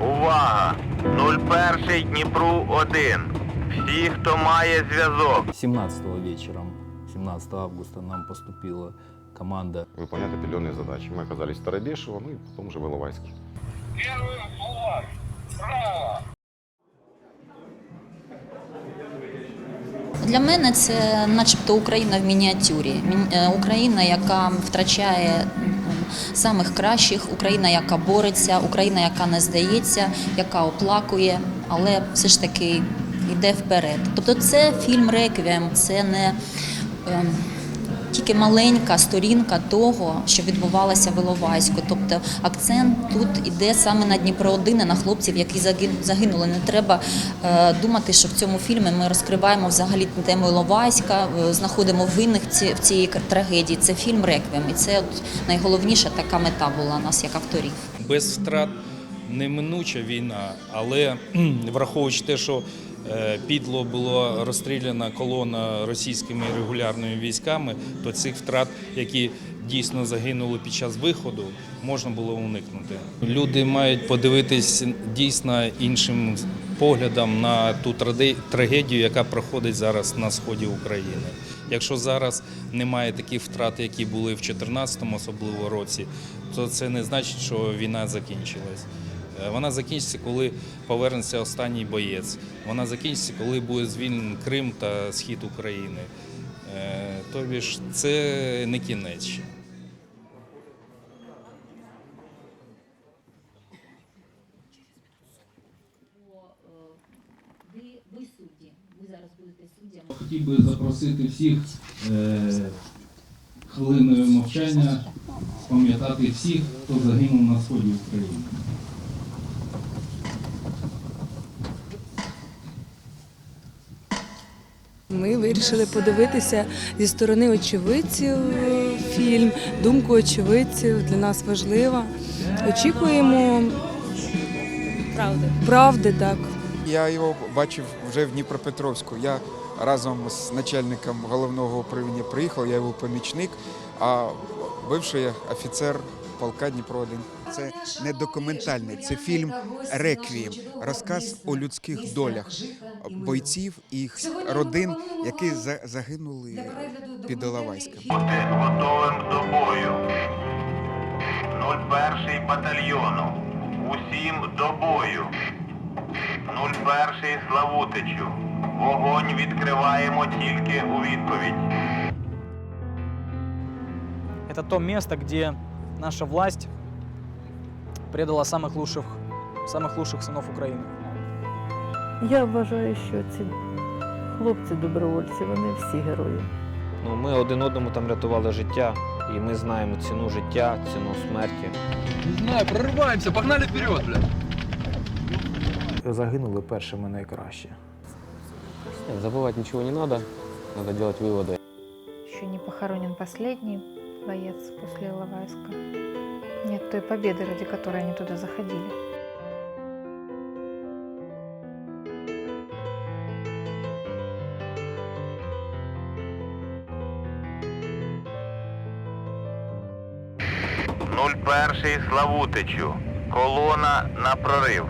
Увага! 01 Дніпру 1. Всі, хто має зв'язок. 17 вечером, 17 августа, нам поступила команда выполнять определенные задачи. Мы оказались в Старобешево, ну и потом уже в Иловайске. Для мене це начебто Україна в мініатюрі. Мін- е, Україна, яка втрачає м, самих кращих, Україна, яка бореться, Україна, яка не здається, яка оплакує, але все ж таки йде вперед. Тобто це фільм Реквієм, це не ем, тільки маленька сторінка того, що відбувалося в Іловайську. Тобто акцент тут іде саме на Дніпро 1 на хлопців, які загинули. Не треба е, думати, що в цьому фільмі ми розкриваємо взагалі тему Іловайська, е, знаходимо винних в цій трагедії. Це фільм Реквієм, і це от найголовніша така мета була у нас як авторів. без втрат неминуча війна, але враховуючи те, що підло було розстріляна колона російськими регулярними військами, то цих втрат, які дійсно загинули під час виходу, можна було уникнути. Люди мають подивитись дійсно іншим поглядом на ту трагедію, яка проходить зараз на сході України. Якщо зараз немає таких втрат, які були в 2014 особливо році, то це не значить, що війна закінчилась. Е, Вона закінчиться, коли повернеться останній боєць. Вона закінчиться, коли буде звільнений Крим та схід України. Е, Тобі ж це не кінець ще. Хотів би запросити всіх е, хвилиною мовчання пам'ятати всіх, хто загинув на сході України. Ми вирішили подивитися зі сторони очевидців фільм. Думку очевидців для нас важлива. Очікуємо правди. Правди, так. Я його бачив вже в Дніпропетровську. Я разом з начальником головного управління приїхав, я його помічник, а бивший офіцер полка Дніпро 1 Це не документальний, це фільм Реквієм, розказ о людських долях бойців і їх родин, які за- загинули під Іловайськом. Бути готовим до бою. 01 батальйону. Усім до бою. 01 Славутичу. Вогонь відкриваємо тільки у відповідь. Это то место, где наша власть предала самых лучших, самых лучших сынов Украины. Я вважаю, що ці хлопці добровольці, вони всі герої. Ну, ми один одному там рятували життя, і ми знаємо ціну життя, ціну смерті. Не знаю, прорываемся, погнали вперед, блядь. Загинули першими найкраще. Забувати нічого не треба, треба робити виводи. Еще не похоронен последний боец после Иловайска. Нет той победы, ради которой они туда заходили. «01 Славутичу. Колона на прорив.